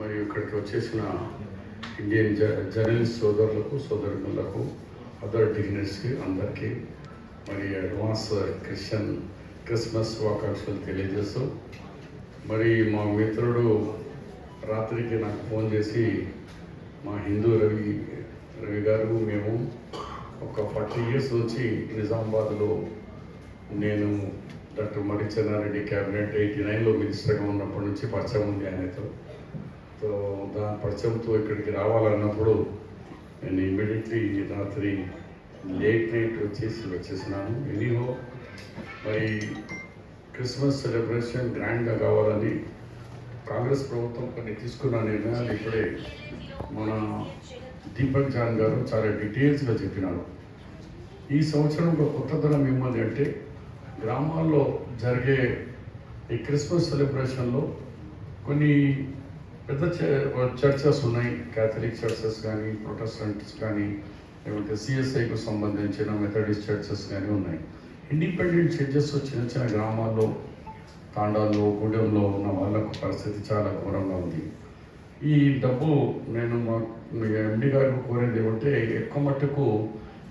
మరియు ఇక్కడికి వచ్చేసిన ఇండియన్ జ జర్నలిస్ట్ సోదరులకు సోదరులకు అదర్ డిగ్నరీస్కి అందరికీ మరి అడ్వాన్స్ క్రిస్టియన్ క్రిస్మస్ శుభాకాంక్షలు తెలియజేస్తూ మరి మా మిత్రుడు రాత్రికి నాకు ఫోన్ చేసి మా హిందూ రవి రవి గారు మేము ఒక ఫార్టీ ఇయర్స్ నుంచి నిజామాబాద్లో నేను డాక్టర్ మరి చెన్నారెడ్డి క్యాబినెట్ ఎయిటీ నైన్లో మినిస్టర్గా ఉన్నప్పటి నుంచి పరిచయం ఉంది ఆయనతో. సో దాని పరిచయంతో ఇక్కడికి రావాలన్నప్పుడు నేను ఇమ్మీడియట్లీ రాత్రి లేట్ నైట్ వచ్చేసి వచ్చేసినాను. ఎనీహో మరి క్రిస్మస్ సెలబ్రేషన్ గ్రాండ్గా కావాలని కాంగ్రెస్ ప్రభుత్వం కొన్ని తీసుకున్న నిర్ణయాలు ఇప్పుడే మన దీపక్ జాన్ గారు చాలా డీటెయిల్స్గా చెప్పినారు. ఈ సంవత్సరం ఒక కొత్తదనం ఏమని అంటే గ్రామాల్లో జరిగే ఈ క్రిస్మస్ సెలబ్రేషన్లో కొన్ని పెద్ద చర్చెస్ ఉన్నాయి. క్యాథలిక్ చర్చెస్ కానీ ప్రొటెస్టెంట్స్ కానీ లేకపోతే సిఎస్ఐకు సంబంధించిన మెథడిస్ట్ చర్చెస్ కానీ ఉన్నాయి. ఇండిపెండెంట్ చర్చెస్ చిన్న చిన్న గ్రామాల్లో తాండాల్లో గూడెంలో ఉన్న వాళ్ళకు పరిస్థితి చాలా ఘోరంగా ఉంది. ఈ డబ్బు నేను మా ఎండి గారికి కోరేది ఏమంటే ఎక్కువ మట్టుకు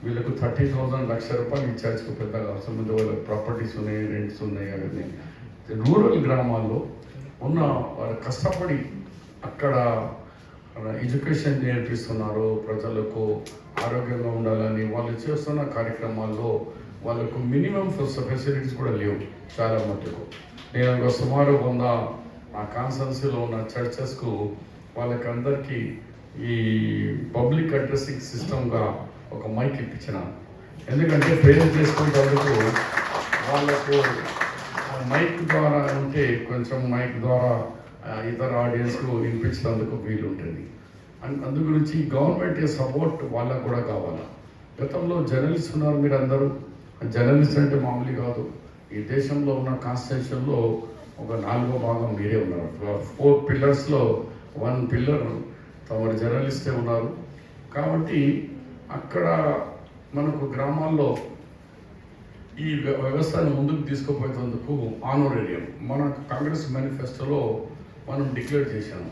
వీళ్ళకు థర్టీ థౌసండ్ లక్ష రూపాయలు ఈ చర్చ్కు పెద్దగా అవసరం ఉంది. వాళ్ళకి ప్రాపర్టీస్ ఉన్నాయి రెంట్స్ ఉన్నాయి అవన్నీ. రూరల్ గ్రామాల్లో ఉన్న వాళ్ళు కష్టపడి అక్కడ ఎడ్యుకేషన్ నేర్పిస్తున్నారు ప్రజలకు ఆరోగ్యంగా ఉండాలని వాళ్ళు చేస్తున్న కార్యక్రమాల్లో వాళ్ళకు మినిమం ఫెసిలిటీస్ కూడా లేవు చాలా మట్టుకు. నేను ఒక సుమారు వంద ఆ కాన్సెన్సీలో ఉన్న చర్చెస్కు వాళ్ళకందరికీ ఈ పబ్లిక్ అడ్రస్సింగ్ సిస్టమ్గా ఒక మైక్ ఇప్పించిన. ఎందుకంటే ప్రేయర్ చేసుకునేటందుకు వాళ్ళకు మైక్ ద్వారా ఉంటే కొంచెం మైక్ ద్వారా ఇతర ఆడియన్స్కు వినిపించినందుకు వీలు ఉంటుంది అండ్ అందు గురించి గవర్నమెంట్ సపోర్ట్ వాళ్ళకు కూడా కావాలి? గతంలో జర్నలిస్ట్ ఉన్నారు మీరు అందరూ జర్నలిస్ట్ అంటే మామూలు కాదు. ఈ దేశంలో ఉన్న కాన్స్టిట్యూషన్లో ఒక నాలుగో భాగం మీరే ఉన్నారు. ఫోర్ పిల్లర్స్లో వన్ పిల్లర్ తమరు జర్నలిస్టే ఉన్నారు. కాబట్టి అక్కడ మనకు గ్రామాల్లో ఈ వ్య- వ్యవస్థను ముందుకు తీసుకుపోయేందుకు ఆనోరేడియం మన కాంగ్రెస్ మేనిఫెస్టోలో మనం డిక్లేర్ చేశాము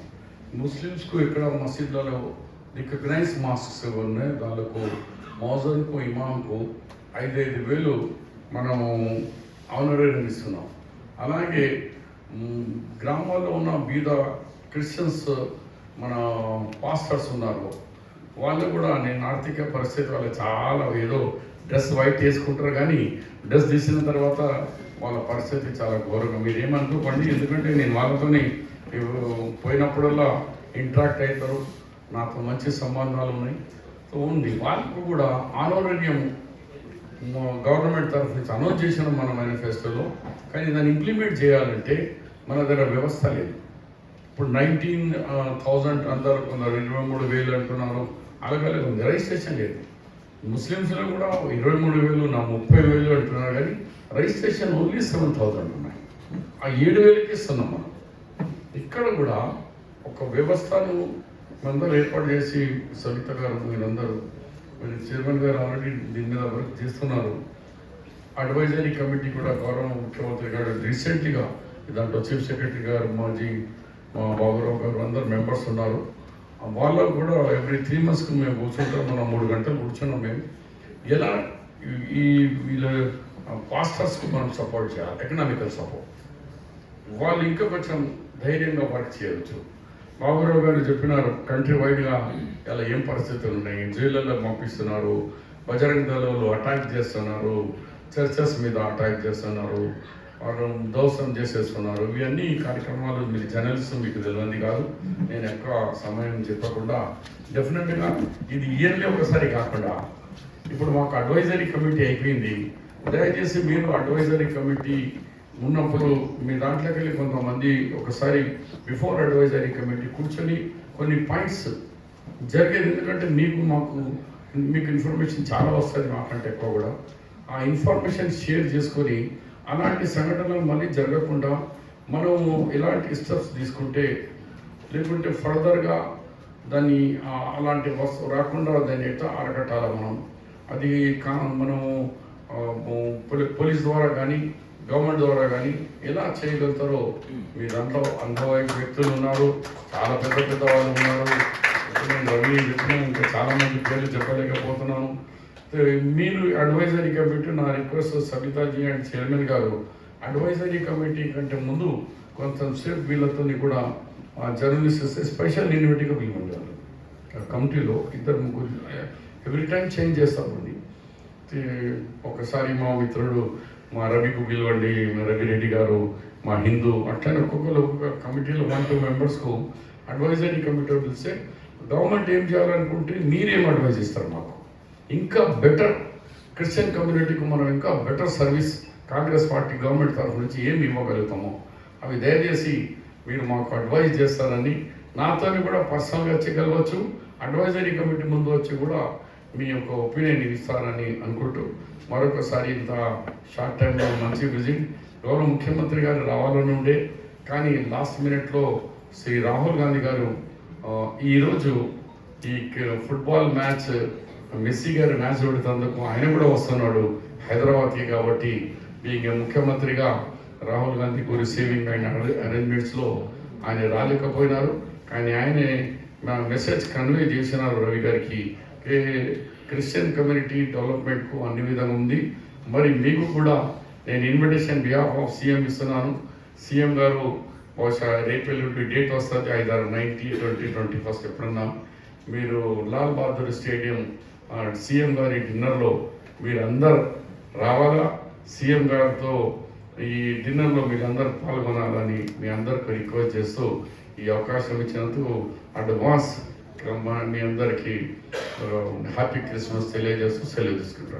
ముస్లిమ్స్కు ఇక్కడ మసీద్లలో రికగ్నైజ్ మాస్క్స్ ఉన్నాయి దానికి మౌజన్కు ఇమాంకు ఐదైదు వేలు మనము ఆనరేరియం ఇస్తున్నాం. అలాగే గ్రామాల్లో ఉన్న బీద క్రిస్టియన్స్ మన పాస్టర్స్ ఉన్నారు. వాళ్ళు కూడా నేను ఆర్థిక పరిస్థితి వాళ్ళు చాలా ఏదో డ్రెస్ వైట్ వేసుకుంటారు కానీ డ్రెస్ తీసిన తర్వాత వాళ్ళ పరిస్థితి చాలా ఘోరంగా మీరు ఏమనుకోకండి ఎందుకంటే నేను వాళ్ళతోనే పోయినప్పుడల్లా ఇంట్రాక్ట్ అవుతారు నాతో మంచి సంబంధాలు ఉన్నాయి. సో ఉంది. వాళ్ళకు కూడా ఆనోరణ్యం గవర్నమెంట్ తరఫు నుంచి అనౌన్స్ చేసిన మన మేనిఫెస్టోలో. కానీ దాన్ని ఇంప్లిమెంట్ చేయాలంటే మన దగ్గర వ్యవస్థ లేదు. ఇప్పుడు నైన్టీన్ థౌజండ్ అందరు కొందరు ఇరవై మూడు వేలు అంటున్నారు. అలాగే ఉంది రిజిస్ట్రేషన్ లేదు. ముస్లిమ్స్లో కూడా ఇరవై మూడు వేలు నా ముప్పై వేలు అంటున్నారు. కానీ రిజిస్ట్రేషన్ ఓన్లీ సెవెన్ థౌజండ్ ఉన్నాయి. ఆ ఏడు వేలకి ఇస్తున్నాం మనం. ఇక్కడ కూడా ఒక వ్యవస్థను అందరూ ఏర్పాటు చేసి సవిత గారు మీరందరూ మరి చైర్మన్ గారు ఆల్రెడీ దీని మీద వర్క్ చేస్తున్నారు. అడ్వైజరీ కమిటీ కూడా గౌరవ ముఖ్యమంత్రి గారు రీసెంట్గా దాంట్లో చీఫ్ సెక్రటరీ గారు మాజీ మా బాబురావు గారు అందరు మెంబర్స్ ఉన్నారు. వాళ్ళకు కూడా ఎవ్రీ త్రీ మంత్స్కి మేము కూర్చుంటాం మనం మూడు గంటలు కూర్చున్నాం మేము. ఎలా ఈ- ఈ వీళ్ళ పాస్టర్స్కి మనం సపోర్ట్ చేయాలి ఎకనామికల్ సపోర్ట్ వాళ్ళు ఇంకా కొంచెం ధైర్యంగా వర్క్ చేయవచ్చు బాబురావు గారు చెప్పినారు కంట్రీ వైడ్గా ఇలా ఏం పరిస్థితులు ఉన్నాయి జైళ్ళలో పంపిస్తున్నారు బజరంగ దళాలు అటాక్ చేస్తున్నారు చర్చెస్ మీద అటాక్ చేస్తున్నారు వాళ్ళు దోషం చేసేస్తున్నారు. ఇవన్నీ కార్యక్రమాలు మీరు జర్నలిస్ట్ మీకు తెలియంది కాదు. నేను ఎక్కువ సమయం చెప్పకుండా డెఫినెట్గా ఇది ఇయర్లీ ఒకసారి కాకుండా ఇప్పుడు మాకు అడ్వైజరీ కమిటీ అయిపోయింది. దయచేసి మీరు అడ్వైజరీ కమిటీ ఉన్నప్పుడు మీ దాంట్లోకి వెళ్ళి కొంతమంది ఒకసారి బిఫోర్ అడ్వైజరీ కమిటీ కూర్చొని కొన్ని పాయింట్స్ జరిగేది. ఎందుకంటే మీకు మాకు మీకు ఇన్ఫర్మేషన్ చాలా వస్తుంది మాకంటే ఎక్కువ కూడా. ఆ ఇన్ఫర్మేషన్ షేర్ చేసుకొని అలాంటి సంఘటనలు మళ్ళీ జరగకుండా మనము ఇలాంటి స్టెప్స్ తీసుకుంటే లేకుంటే ఫర్దర్గా దాన్ని అలాంటి వస్తు రాకుండా దాన్ని అయితే అరగటాల మనం? అది కా మనము పోలీ- పోలీస్ ద్వారా కానీ గవర్నమెంట్ ద్వారా కానీ ఎలా చేయగలుగుతారో మీరు దాంట్లో అనుభవైన వ్యక్తులు ఉన్నారు చాలా పెద్ద పెద్ద వాళ్ళు ఉన్నారు. నేను రవి చెప్పిన ఇంకా చాలా మంది పేర్లు చెప్పలేకపోతున్నాను. మీరు అడ్వైజరీ కమిటీ నా రిక్వెస్ట్ సబితాజీ అండ్ చైర్మన్ గారు అడ్వైజరీ కమిటీ కంటే ముందు కొంచెం సేపు వీళ్ళతో కూడా జర్నలిస్ట్ స్పెషల్ ఇన్విటీగా పిలవండి కమిటీలో ఇద్దరు ముగ్గురు ఎవ్రీ టైం చేంజ్ చేస్తామండి ఒకసారి మా మిత్రుడు మా రవికు పిలవండి మా రవిరెడ్డి గారు మా హిందూ అట్లనే ఒక్కొక్కరు ఒక్కొక్క కమిటీలో వన్ టూ మెంబర్స్కు అడ్వైజరీ కమిటీ పిలిస్తే గవర్నమెంట్ ఏం చేయాలనుకుంటే మీరేం అడ్వైజ్ ఇస్తారు మాకు. ఇంకా బెటర్ క్రిస్టియన్ కమ్యూనిటీకి మనం ఇంకా better service Congress party government తరఫు నుంచి ఏమి ఇవ్వగలుగుతామో అవి దయచేసి మీరు మాకు అడ్వైజ్ చేస్తారని నాతోని కూడా పర్సనల్గా చేయగలవచ్చు అడ్వైజరీ కమిటీ ముందు వచ్చి కూడా మీ యొక్క ఒపీనియన్ ఇస్తారని అనుకుంటూ మరొకసారి ఇంత షార్ట్ టైంలో మంచి విజిట్ గౌరవ ముఖ్యమంత్రి గారు రావాలని ఉండే కానీ లాస్ట్ మినిట్లో శ్రీ రాహుల్ గాంధీ గారు ఈరోజు ఈ ఫుట్బాల్ మ్యాచ్ మెస్సీ గారు మ్యాచ్ పెడుతందుకు ఆయన కూడా వస్తున్నాడు హైదరాబాద్కి కాబట్టి మీకు ముఖ్యమంత్రిగా రాహుల్ గాంధీకు రిసీవింగ్ అండ్ అరేంజ్మెంట్స్లో ఆయన రాలేకపోయినారు. కానీ ఆయనే మెసేజ్ కన్వే చేసినారు రవి గారికి. క్రిస్టియన్ కమ్యూనిటీ డెవలప్మెంట్కు అన్ని విధంగా ఉంది. మరి మీకు కూడా నేను ఇన్విటేషన్ బిహాఫ్ ఆఫ్ సీఎం ఇస్తున్నాను. సీఎం గారు బహుశా రేపు ఎల్లుండి డేట్ వస్తుంది ఐదారు నైన్టీ ట్వంటీ ట్వంటీ ఫస్ట్ ఎప్పుడన్నా. మీరు లాల్ బహదూర్ స్టేడియం సీఎం గారి డిన్నర్లో మీరందరు రావాలా? సీఎం గారితో ఈ డిన్నర్లో మీరందరూ పాల్గొనాలని మీ అందరికీ రిక్వెస్ట్ చేస్తూ ఈ అవకాశం ఇచ్చినందుకు అడ్వాన్స్ మీ అందరికీ హ్యాపీ క్రిస్మస్ తెలియజేస్తూ సెలవు తీసుకుంటాను